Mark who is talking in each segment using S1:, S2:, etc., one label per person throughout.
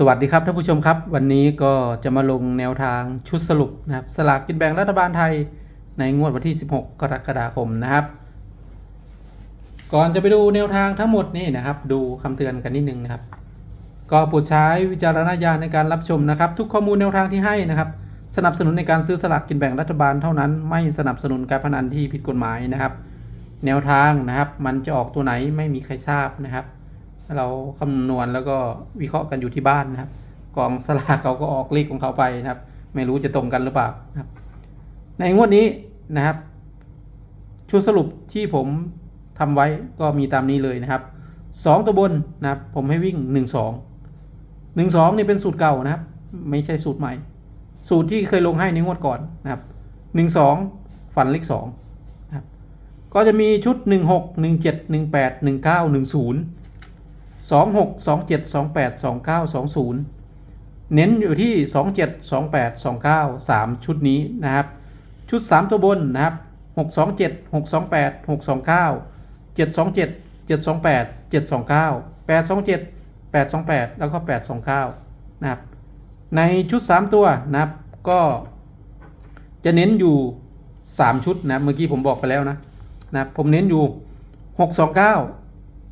S1: สวัสดีครับท่านผู้ชมครับ วันนี้ก็จะมาลงแนวทางชุดสรุปนะครับสลากกินแบ่งรัฐบาลไทยในงวดวันที่ 16 กรกฎาคมนะครับ ก่อนจะไปดูแนวทางทั้งหมดนี่นะครับ ดูคำเตือนกันนิดนึงนะครับ ก็โปรดใช้วิจารณญาณในการรับชมนะครับ ทุกข้อมูลแนวทางที่ให้นะครับ สนับสนุนในการซื้อสลากกินแบ่งรัฐบาลเท่านั้น ไม่สนับสนุนการพนันที่ผิดกฎหมายนะครับ แนวทางนะครับ มันจะออกตัวไหนไม่มีใครทราบนะครับ เราคำนวณแล้วก็วิเคราะห์กันอยู่ที่บ้านนะครับ กองสลากเขาก็ออกเลขของเขาไปนะครับ ไม่รู้จะตรงกันหรือเปล่านะครับ ในงวดนี้นะครับ ชุดสรุปที่ผมทำไว้ก็มีตามนี้เลยนะครับสองตัวบนนะครับ ผมให้วิ่งหนึ่งสองหนึ่งสองนี่เป็นสูตรเก่านะครับ ไม่ใช่สูตรใหม่ สูตรที่เคยลงให้ในงวดก่อนนะครับหนึ่งสองฟันเลขสองนะครับก็จะมีชุดหนึ่งหกหนึ่งเจ็ 26 27 28 29 20 เน้นอยู่ที่ 27 28 29 3 ชุดนี้นะครับ ชุด 3 ตัวบนนะครับ 627 628 629 727 728 729 827 828 แล้วก็ 829 นะครับ ในชุด 3 ตัวนะครับก็จะเน้นอยู่ 3 ชุดนะเมื่อกี้ผมบอกไปแล้วนะนะผมเน้นอยู่ 629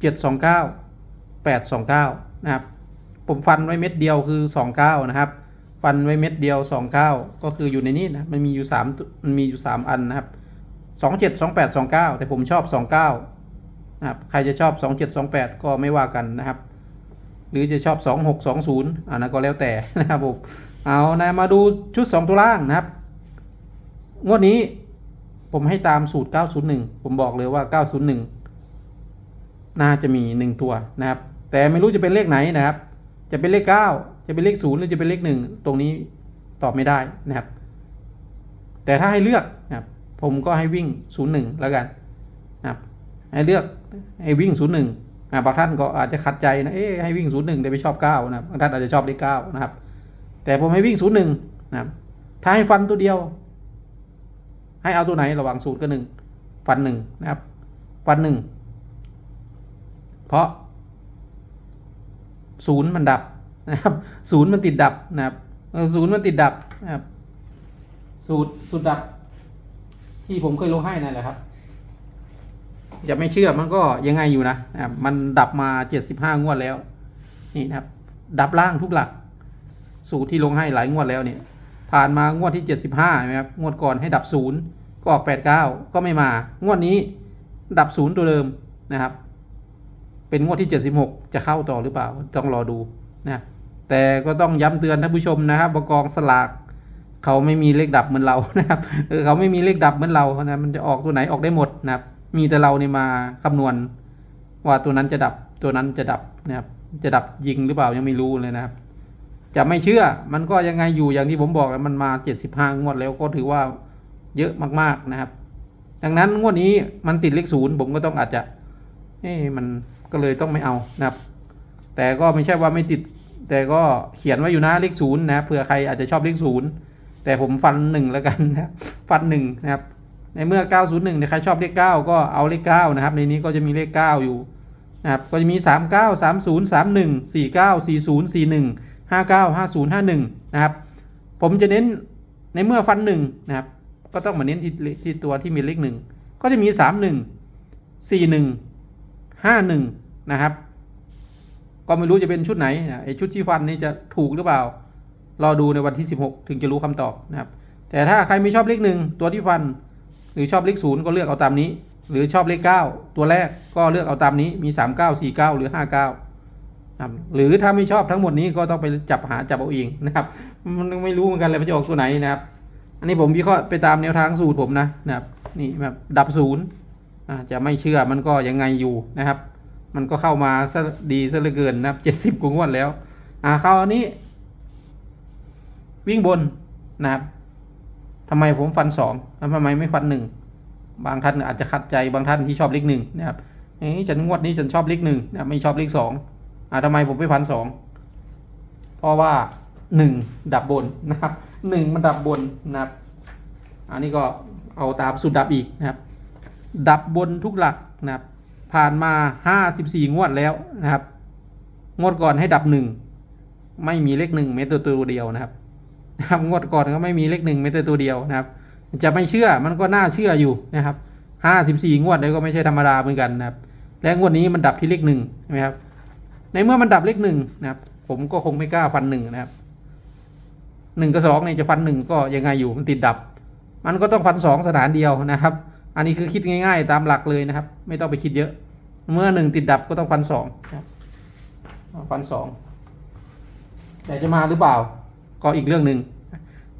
S1: 729 829 นะครับ ผมฟันไว้เม็ดเดียวคือ 29 นะครับ ฟันไว้เม็ดเดียว 29 ก็คืออยู่ในนี้นะมันมีอยู่3มันมีอยู่ 3 อันนะครับ 27 28 29 แต่ผมชอบ 29 นะครับ ใครจะชอบ 27 28 ก็ไม่ว่ากันนะครับ หรือจะชอบ 26 20อันนั้นก็แล้วแต่นะครับผมเอานะมาดูชุด 2 ตัวล่างนะครับ งวดนี้ผมให้ตามสูตร 901 ผมบอกเลยว่า 901 น่าจะมีหนึ่งตัวนะครับ แต่ไม่รู้จะเป็นเลขไหนนะครับ จะเป็นเลขเก้าจะเป็นเลขศูนย์หรือจะเป็นเลขหนึ่งตรงนี้ตอบไม่ได้นะครับ แต่ถ้าให้เลือกนะครับผมก็ให้วิ่งศูนย์หนึ่งแล้วกันนะครับให้เลือกให้วิ่งศูนย์หนึ่งบางท่านก็อาจจะขัดใจนะเอ๊ะให้วิ่งศูนย์หนึ่งแต่ไม่ชอบเก้านะครับบางท่านอาจจะชอบเลขเก้านะครับ แต่ผมให้วิ่งศูนย์หนึ่งนะครับถ้าให้ฟันตัวเดียว ให้เอาตัวไหนระหว่างศูนย์กับหนึ่งฟันหนึ่งนะครับฟันหนึ่งเพราะ ศูนย์มันดับนะครับศูนย์มันติดดับนะครับศูนย์มันติดดับนะครับสูตรสูตรดับ ที่ผมเคยลงให้นั่นแหละครับอย่าไม่เชื่อมันก็ยังไงอยู่นะนะครับมันดับมาเจ็ดสิบห้างวดแล้วนี่นะครับ ดับล่างทุกหลัก สูตรที่ลงให้หลายงวดแล้วเนี่ยผ่านมางวดที่เจ็ดสิบห้านะครับงวดก่อนให้ดับศูนย์ก็ออกแปดเก้าก็ไม่มางวดนี้ดับศูนย์ตัวเดิมนะครับ เป็นงวดที่ 76 จะเข้าต่อหรือเปล่าต้องรอดูนะแต่ก็ต้องย้ำเตือนท่านผู้ชมนะครับบกองสลากเขาไม่มีเลขดับเหมือนเรานะครับเขาไม่มีเลขดับเหมือนเรานะมันจะออกตัวไหนออกได้หมดนะครับ มีแต่เราเนี่มาคำนวณ ว่าตัวนั้นจะดับตัวนั้นจะดับนะครับจะดับยิงหรือเปล่ายังไม่รู้เลยนะครับ จะไม่เชื่อมันก็ยังไงอยู่อย่างที่ผมบอกมันมา 75 งวดแล้วก็ถือว่าเยอะมากๆนะครับ ดังนั้นงวดนี้มันติดเลขศูนย์ผมก็ต้องอาจจะ เอ้มันก็เลยต้องไม่เอานะครับ แต่ก็ไม่ใช่ว่าไม่ติด แต่ก็เขียนไว้อยู่นะเลขศูนย์นะเผื่อใครอาจจะชอบเลขศูนย์แต่ผมฟันหนึ่งแล้วกันนะครับฟันหนึ่งนะครับ ในเมื่อ 901เนี่ยใครชอบเลข 9 ก็เอาเลข9นะครับ ในนี้ก็จะมีเลข 9 อยู่นะครับ ก็จะมี 39 30 31 49 40 41 59 50 51นะครับ ผมจะเน้นในเมื่อฟันหนึ่งนะครับ ก็ต้องมาเน้นที่ที่ตัวที่มีเลขหนึ่ง ก็จะมี 31 41 ห้าหนึ่งนะครับ ก็ไม่รู้จะเป็นชุดไหนนะไอชุดที่ฟันนี่จะถูกหรือเปล่า รอดูในวันที่ 16 ถึงจะรู้คำตอบนะครับ แต่ถ้าใครไม่ชอบเลขหนึ่งตัวที่ฟัน หรือชอบเลขศูนย์ก็เลือกเอาตามนี้ หรือชอบเลขเก้าตัวแรกก็เลือกเอาตามนี้มี 3 9 4 9 หรือ 5 9นะครับหรือถ้าไม่ชอบทั้งหมดนี้ก็ต้องไปจับหาจับเอาเองนะครับมันไม่รู้เหมือนกันเลยมันจะออกตัวไหนนะครับ อันนี้ผมวิเคราะห์ไปตามแนวทางสูตรผมนะนะครับนี่แบบดับศูนย์ จะไม่เชื่อมันก็ยังไงอยู่นะครับ มันก็เข้ามาซะดีซะเหลือเกินนะครับเจ็ดสิบกว่างวดแล้ว อ่าเข้าอันนี้ วิ่งบนนะครับทำไมผมฟันสองแล้วทำไมไม่ฟันหนึ่งบางท่านอาจจะขัดใจบางท่านที่ชอบเลขหนึ่งนะครับเอ้ยฉันงวดนี้ฉันชอบเลขหนึ่งนะไม่ชอบเลขสองอ่าทำไมผมไม่ฟันสองเพราะว่าหนึ่งดับบนนะครับหนึ่งมันดับบนนะครับ อันนี้ก็เอาตามสุดดับอีกนะครับ ดับบนทุกหลักนะครับ ผ่านมา 54 งวดแล้วนะครับ งวดก่อนให้ดับ1ไม่มีเลขหนึ่งเมตรตัวเดียวนะครับนะครับงวดก่อนก็ไม่มีเลขหนึ่งเมตรตัวเดียวนะครับ จะไม่เชื่อมันก็น่าเชื่ออยู่นะครับห้าสิบสี่งวดเลยก็ไม่ใช่ธรรมดาเหมือนกันนะครับ และงวดนี้มันดับที่เลขหนึ่งใช่ไหมครับ ในเมื่อมันดับเลขหนึ่งนะครับ ผมก็คงไม่กล้าฟันหนึ่งนะครับหนึ่งกับสองเนี่ยจะฟันหนึ่งก็ยังไงอยู่มันติดดับ มันก็ต้องฟันสองสถานเดียวนะครับ อันนี้คือคิดง่าย ๆ ตามหลักเลยนะครับ ไม่ต้องไปคิดเยอะ เมื่อหนึ่งติดดับก็ต้องฟันสองนะครับฟันสองแต่จะมาหรือเปล่าก็อีกเรื่องหนึ่ง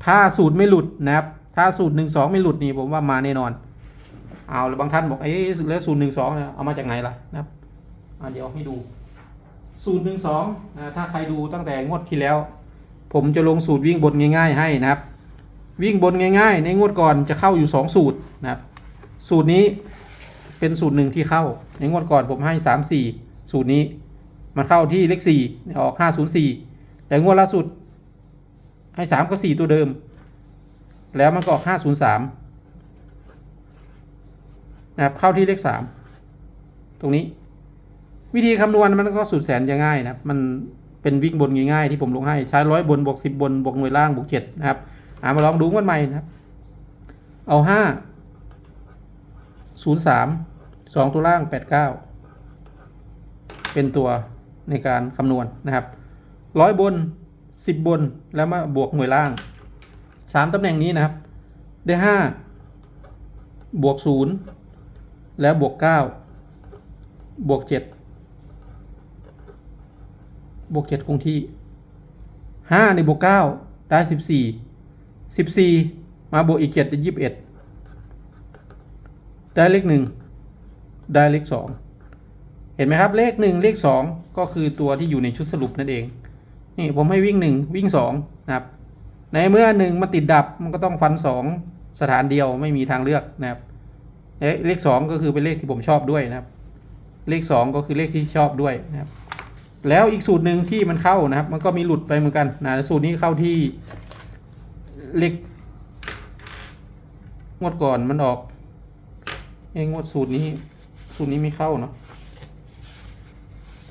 S1: ถ้าสูตรไม่หลุดนะครับ ถ้าสูตรหนึ่งสองไม่หลุดนี่ผมว่ามาแน่นอน เอาแล้วบางท่านบอกเอ๊ะแล้วสูตรหนึ่งสองเนี่ยเอามาจากไหนล่ะนะครับเดี๋ยวให้ดู สูตรหนึ่งสองนะถ้าใครดูตั้งแต่งวดที่แล้ว ผมจะลงสูตรวิ่งบนง่าย ๆ ให้นะครับ วิ่งบนง่าย ๆ ในงวดก่อนจะเข้าอยู่สองสูตรนะครับ สูตรนี้เป็นสูตรหนึ่งที่เข้าในงวดก่อนผมให้สามสี่สูตรนี้มันเข้าที่เลขสี่ออกห้าศูนย์สี่แต่งวดล่าสุด ให้สามกับสี่ตัวเดิม แล้วมันก็ออกห้าศูนย์สามนะครับเข้าที่เลขสามตรงนี้ วิธีคำนวณมันก็สุดแสนจะง่ายนะมันเป็นวิ่งบนง่ายๆที่ผมลงให้ใช้ร้อยบนบวกสิบบนบวกหน่วยล่างบวกเจ็ดนะครับอามาลองดูกันใหม่นะครับ เอาห้า ศูนย์สามสองตัวล่างแปดเก้าเป็นตัวในการคำนวณนะครับร้อยบนสิบบนแล้วมาบวกหน่วยล่างสามตำแหน่งนี้นะครับ ได้ห้าบวกศูนย์แล้วบวกเก้าบวกเจ็ดบวกเจ็ดคงที่ห้าในบวกเก้าได้สิบสี่สิบสี่มาบวกอีกเจ็ดได้ยี่สิบเอ็ด ได้เลขหนึ่งได้เลขสองเห็นไหมครับเลขหนึ่งเลขสองก็คือตัวที่อยู่ในชุดสรุปนั่นเอง นี่ผมให้วิ่งหนึ่งวิ่งสองนะครับในเมื่อหนึ่งมันติดดับมันก็ต้องฟันสองสถานเดียวไม่มีทางเลือกนะครับเอ๊ะเลขสองก็คือเป็นเลขที่ผมชอบด้วยนะครับ เลขสองก็คือเลขที่ชอบด้วยนะครับแล้วอีกสูตรหนึ่งที่มันเข้านะครับ มันก็มีหลุดไปเหมือนกันนะสูตรนี้เข้าที่เลขงวดก่อนมันออก เองงวดสูตรนี้ สูตรนี้ไม่เข้าเนาะ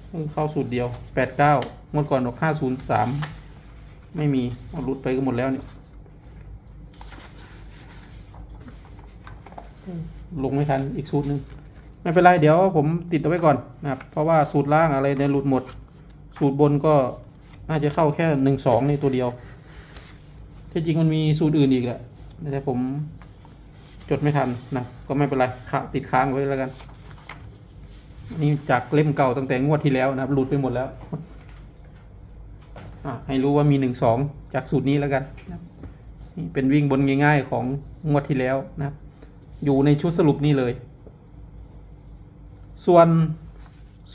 S1: เพิ่งเข้าสูตรเดียวแปดเก้างวดก่อนออกห้าศูนย์สามไม่มีเอาหลุดไปก็หมดแล้วเนี่ยลงไม่ทันอีกสูตรหนึ่งไม่เป็นไรเดี๋ยวผมติดเอาไว้ก่อนนะครับเพราะว่าสูตรล่างอะไรเนี่ยหลุดหมด สูตรบนก็น่าจะเข้าแค่หนึ่งสองในตัวเดียวที่จริงมันมีสูตรอื่นอีกแหละแต่ผม จดไม่ทันนะก็ไม่เป็นไรขาติดค้างไว้แล้วกัน นี่จากเล่มเก่าตั้งแต่งวดที่แล้วนะครับหลุดไปหมดแล้วอะให้รู้ว่ามีหนึ่งสองจากสูตรนี้แล้วกันนี่เป็นวิ่งบนง่าย ๆ ของงวดที่แล้วนะครับ อยู่ในชุดสรุปนี้เลย ส่วน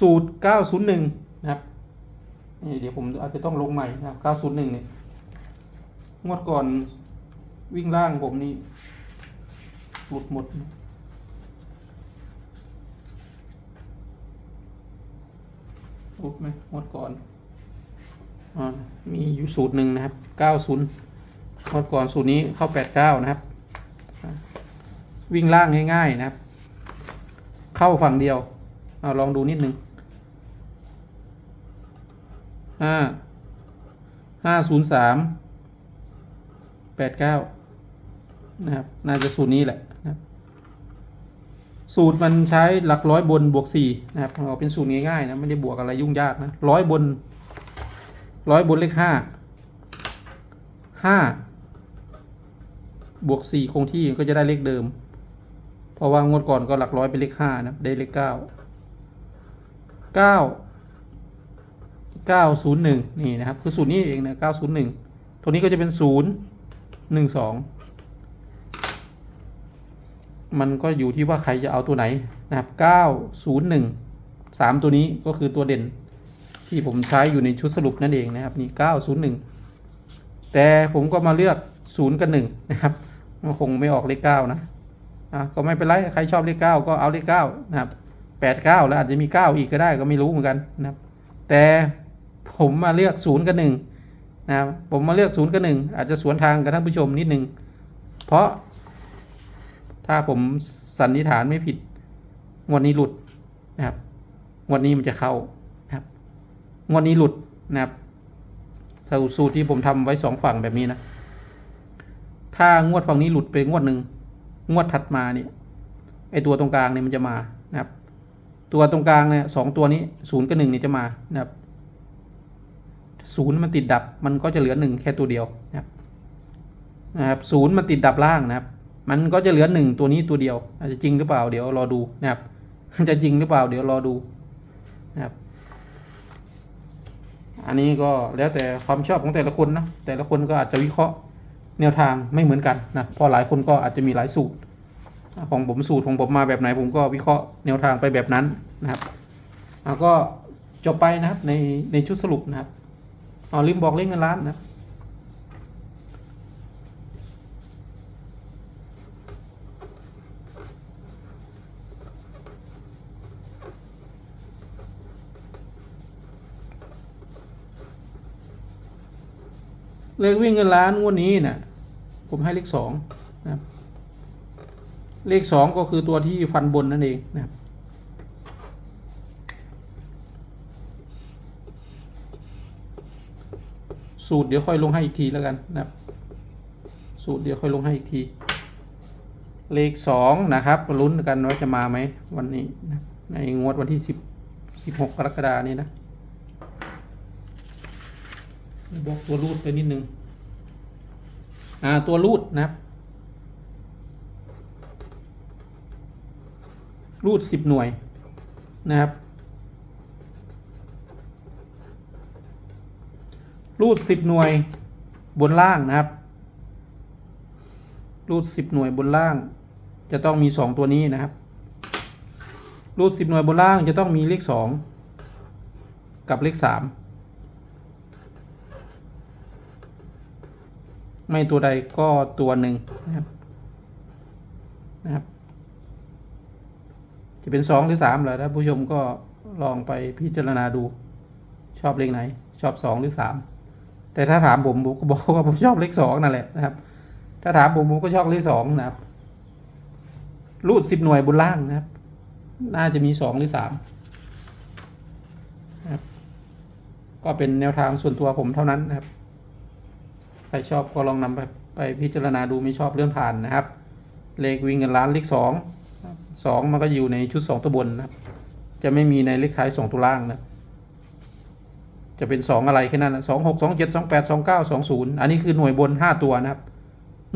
S1: สูตร 901 นะครับนี่เดี๋ยวผมอาจจะต้องลงใหม่นะครับ 901 เนี่ย งวดก่อนวิ่งล่างผมนี่ หลุดหมดหลุดไหมงวดก่อนอมีอยู่สูตรหนึ่งนะครับ90งวดก่อนสูตรนี้เข้า89นะครับ วิ่งล่างง่ายๆนะครับ เข้าฝั่งเดียวเอาลองดูนิดนึงห้าห้าศูนย์สามแปดเก้า นะครับ น่าจะสูตรนี้แหละนะครับสูตรมันใช้หลักร้อยบนบวกสี่นะครับเอาเป็นสูตรง่ายๆนะไม่ได้บวกอะไรยุ่งยากนะร้อยบนร้อยบนเลขห้าห้าบวกสี่คงที่ก็จะได้เลขเดิม เพราะว่างวดก่อนก็หลักร้อยเป็นเลขห้านะได้เลขเก้าเก้าเก้าศูนย์หนึ่งนี่นะครับคือสูตรนี้เองนะเก้าศูนย์หนึ่งตัวนี้ก็จะเป็นศูนย์หนึ่งสอง มันก็อยู่ที่ว่าใครจะเอาตัวไหนนะครับเก้าศูนย์หนึ่งสามตัวนี้ก็คือตัวเด่น ที่ผมใช้อยู่ในชุดสรุปนั่นเองนะครับนี่เก้าศูนย์หนึ่งแต่ผมก็มาเลือกศูนย์กับหนึ่งนะครับมันคงไม่ออกเลขเก้านะอะก็ไม่เป็นไร ใครชอบเลขเก้าก็เอาเลขเก้านะครับแปดเก้าแล้วอาจจะมีเก้าอีกก็ได้ก็ไม่รู้เหมือนกันนะครับ แต่ผมมาเลือกศูนย์กับหนึ่งนะครับผมมาเลือกศูนย์กับหนึ่งอาจจะสวนทางกับท่านผู้ชมนิดนึงเพราะ ถ้าผมสันนิษฐานไม่ผิดงวดนี้หลุดนะครับงวดนี้มันจะเข้านะครับงวดนี้หลุดนะครับสูตรที่ผมทำไว้สองฝั่งแบบนี้นะ ถ้างวดฝั่งนี้หลุดไปงวดหนึ่งงวดถัดมาเนี่ยไอตัวตรงกลางเนี่ยมันจะมานะครับ ตัวตรงกลางเนี่ยสองตัวนี้ศูนย์กับหนึ่งเนี่ยจะมานะครับศูนย์มันติดดับมันก็จะเหลือหนึ่งแค่ตัวเดียวนะครับนะครับศูนย์มันติดดับล่างนะครับ มันก็จะเหลือหนึ่งตัวนี้ตัวเดียว อาจจะจริงหรือเปล่าเดี๋ยวรอดูนะครับจะจริงหรือเปล่าเดี๋ยวรอดูนะครับ อันนี้ก็แล้วแต่ความชอบของแต่ละคนนะแต่ละคนก็อาจจะวิเคราะห์แนวทางไม่เหมือนกันนะพราะหลายคนก็อาจจะมีหลายสูตร ของผมสูตรของผมมาแบบไหนผมก็วิเคราะห์แนวทางไปแบบนั้นนะครับแล้วก็จบไปนะครับในในชุดสรุปนะครับเอาลืมบอกเลขเงินล้านนะครับ เลขวิ่งเงินล้านงวดนี้นะผมให้เลขสองนะครับ เลขสองก็คือตัวที่ฟันบนนั่นเองนะครับสูตรเดี๋ยวค่อยลงให้อีกทีแล้วกันนะครับ สูตรเดี๋ยวค่อยลงให้อีกที เลขสองนะครับลุ้นกันว่าจะมาไหมวันนี้นะในงวดวันที่สิบสิบหกกรกฎานี้นะ บอกตัวรูดไปนิดนึง อ่าตัวรูดนะครับ รูดสิบหน่วยนะครับ รูดสิบหน่วยบนล่างนะครับ รูดสิบหน่วยบนล่าง จะต้องมีสองตัวนี้นะครับ รูดสิบหน่วยบนล่างจะต้องมีเลขสองกับเลขสาม ไม่ตัวใดก็ตัวหนึ่งนะครับนะครับ จะเป็นสองหรือสามเหรอถ้าผู้ชมก็ลองไปพิจารณาดู ชอบเลขไหน ชอบสองหรือสามแต่ถ้าถามผมผมก็บอกว่าผมชอบเลขสองนั่นแหละนะครับ ถ้าถามผมผมก็ชอบเลขสองนะครับรูดสิบหน่วยบนล่างนะครับ น่าจะมีสองหรือสามนะครับ ก็เป็นแนวทางส่วนตัวผมเท่านั้นนะครับ ใครชอบก็ลองนำไปไปพิจารณาดูไม่ชอบเลื่อนผ่านนะครับ เลขวิ่งเงินล้านเลขสองสองมันก็อยู่ในชุดสองตัวบนนะครับ จะไม่มีในเลขท้ายสองตัวล่างนะจะเป็นสองอะไรแค่นั้นสองหกสองเจ็ดสองแปดสองเก้าสองศูนย์อันนี้คือหน่วยบนห้าตัวนะครับ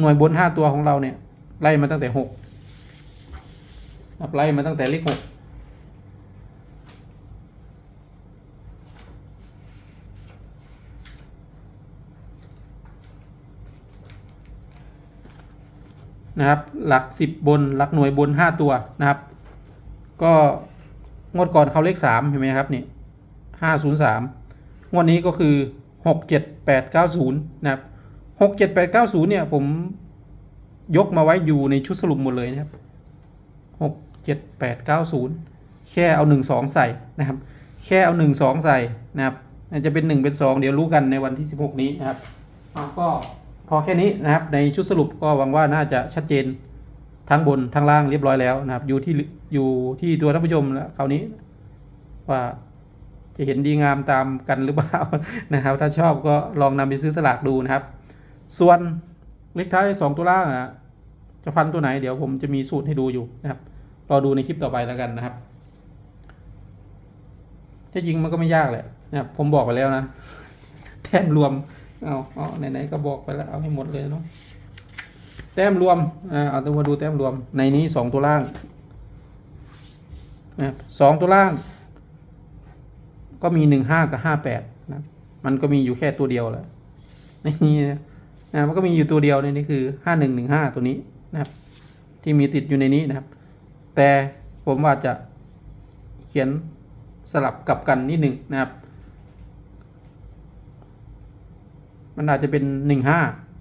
S1: หน่วยบนห้าตัวของเราเนี่ยไล่มาตั้งแต่หกไล่มาตั้งแต่เลขหก นะครับ หลักสิบบน หลักหน่วยบนห้าตัวนะครับ ก็งวดก่อนเขาเลขสามเห็นไหมครับนี่ห้าศูนย์สามงวดนี้ก็คือหกเจ็ดแปดเก้าศูนย์นะครับหกเจ็ดแปดเก้าศูนย์เนี่ยผมยกมาไว้อยู่ในชุดสรุปหมดเลยนะครับหกเจ็ดแปดเก้าศูนย์แค่เอาหนึ่งสองใส่นะครับ แค่เอาหนึ่งสองใส่นะครับจะเป็นหนึ่งเป็นสองเดี๋ยวรู้กันในวันที่สิบหกนี้นะครับก็ อแค่นี้นะครับในชุดสรุปก็หวังว่าน่าจะชัดเจนทั้งบนทั้งล่างเรียบร้อยแล้วนะครับ อยู่ที่อยู่ที่ตัวท่านผู้ชมแล้วคราวนี้ว่าจะเห็นดีงามตามกันหรือเปล่านะครับ ถ้าชอบก็ลองนำไปซื้อสลากดูนะครับ ส่วนเลขท้ายสองตัวล่างอะจะฟันตัวไหนเดี๋ยวผมจะมีสูตรให้ดูอยู่นะครับรอดูในคลิปต่อไปแล้วกันนะครับที่จริงมันก็ไม่ยากแหละนะครับผมบอกไปแล้วนะแต้มรวม เอาเอาไหนๆก็บอกไปแล้วเอาให้หมดเลยเนาะแต้มรวมอ่าเอาตัวมาดูแต้มรวมในนี้สองตัวล่างนะครับสองตัวล่าง ก็มีหนึ่งห้ากับห้าแปดนะมันก็มีอยู่แค่ตัวเดียวแหละในนี้นะมันก็มีอยู่ตัวเดียวในนี้คือห้าหนึ่งหนึ่งห้าตัวนี้นะครับ ที่มีติดอยู่ในนี้นะครับ แต่ผมว่าจะเขียนสลับกับกันนิดหนึ่งนะครับ มันอาจจะเป็นหนึ่งห้า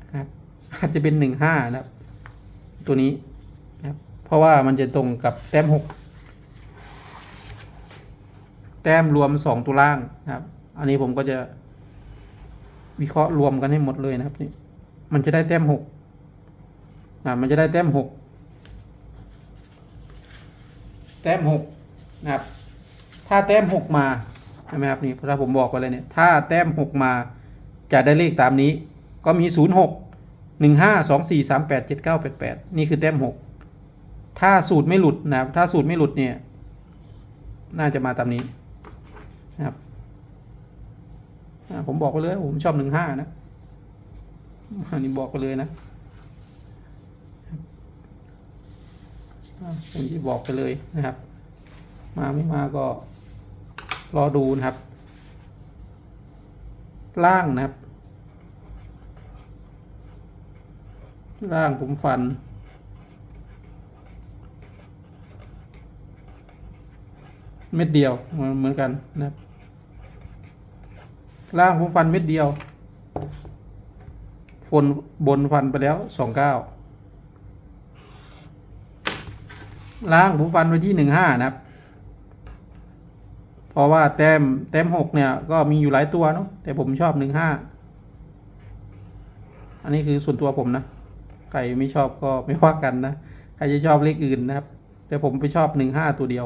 S1: นะครับ อาจจะเป็นหนึ่งห้านะครับ ตัวนี้นะครับ เพราะว่ามันจะตรงกับแต้มหกแต้มรวมสองตัวล่างนะครับ อันนี้ผมก็จะวิเคราะห์รวมกันให้หมดเลยนะครับนี่มันจะได้แต้มหกนะมันจะได้แต้มหกแต้มหกนะครับ ถ้าแต้มหกมาใช่ไหมครับนี่ถ้าผมบอกไปเลยเนี่ย ถ้าแต้มหกมา จะได้เลขตามนี้ ก็มีศูนย์หกหนึ่งห้าสองสี่สามแปดเจ็ดเก้าแปดแปดนี่คือแต้มหกถ้าสูตรไม่หลุดนะครับ ถ้าสูตรไม่หลุดเนี่ย น่าจะมาตามนี้นะครับผมบอกไปเลย ผมชอบหนึ่งห้านะอันนี้บอกไปเลยนะอ่าผมจะบอกไปเลยนะครับ มาไม่มาก็รอดูนะครับ ล่างนะครับ ล่างผมฟัน เม็ดเดียวเหมือนเหมือนกันนะครับล่างผมฟันเม็ดเดียวฝนบนฟันไปแล้วสองเก้าล่างผมฟันไว้ที่หนึ่งห้านะครับ เพราะว่าแต้มแต้มหกเนี่ย ก็มีอยู่หลายตัวเนาะแต่ผมชอบหนึ่งห้าอันนี้คือส่วนตัวผมนะ ใครไม่ชอบก็ไม่ว่ากันนะ ใครจะชอบเลขอื่นนะครับ แต่ผมไปชอบหนึ่งห้าตัวเดียว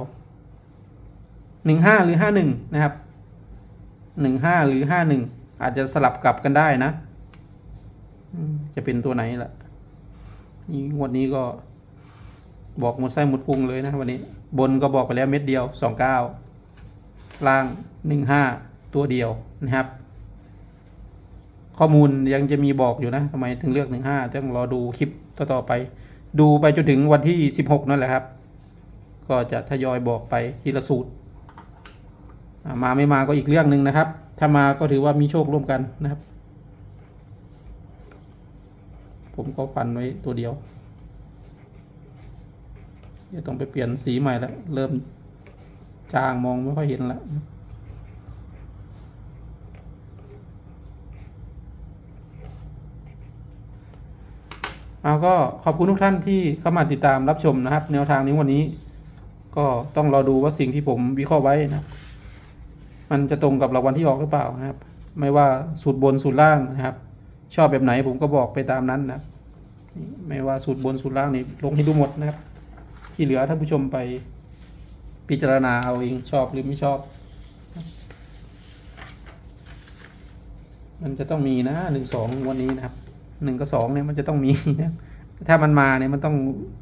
S1: หนึ่งห้าหรือห้าหนึ่งนะครับหนึ่งห้าหรือห้าหนึ่งอาจจะสลับกลับกันได้นะจะเป็นตัวไหนล่ะนี่งวดนี้ก็บอกหมดไส้หมดพุงเลยนะวันนี้ บนก็บอกไปแล้วเม็ดเดียวสองเก้าล่างหนึ่งห้าตัวเดียวนะครับ ข้อมูลยังจะมีบอกอยู่นะทำไมถึงเลือกหนึ่งห้าต้องรอดูคลิปต่อๆไป ดูไปจนถึงวันที่สิบหกนั่นแหละครับ ก็จะทยอยบอกไปทีละสูตร มาไม่มาก็อีกเรื่องหนึ่งนะครับ ถ้ามาก็ถือว่ามีโชคร่วมกันนะครับ ผมก็ฟันไว้ตัวเดียวเดี๋ยวต้องไปเปลี่ยนสีใหม่แล้ว เริ่มจางมองไม่ค่อยเห็นแล้ว เอาก็ขอบคุณทุกท่านที่เข้ามาติดตามรับชมนะครับ แนวทางนี้วันนี้ ก็ต้องรอดูว่าสิ่งที่ผมวิเคราะห์ไว้นะ มันจะตรงกับรางวัลที่ออกหรือเปล่านะครับ ไม่ว่าสูตรบนสูตรล่างนะครับ ชอบแบบไหนผมก็บอกไปตามนั้นนะไม่ว่าสูตรบนสูตรล่างนี่ลงให้ดูหมดนะครับ ที่เหลือท่านผู้ชมไปพิจารณาเอาเองชอบหรือไม่ชอบ มันจะต้องมีนะหนึ่งสองวันนี้นะครับ หนึ่งกับสองเนี่ยมันจะต้องมีนะถ้ามันมาเนี่ยมันต้อง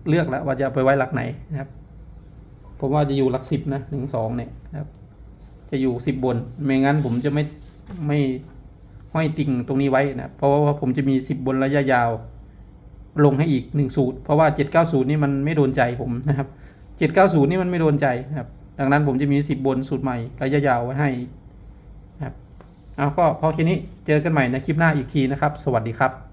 S1: เลือกแล้วว่าจะไปไว้หลักไหนนะครับ ผมว่าจะอยู่หลักสิบนะหนึ่งสองเนี่ยนะครับ จะอยู่สิบบน ไม่งั้นผมจะไม่ไม่ห้อยติ่งตรงนี้ไว้นะเพราะว่าผมจะมีสิบบนระยะยาว ลงให้อีกหนึ่งสูตร เพราะว่าเจ็ดเก้าศูนย์นี่มันไม่โดนใจผมนะครับเจ็ดเก้าศูนย์นี่มันไม่โดนใจนะครับ ดังนั้นผมจะมีสิบบนสูตรใหม่ระยะยาวไว้ให้นะครับเอาก็พอแค่นี้เจอกันใหม่ในคลิปหน้าอีกทีนะครับ สวัสดีครับ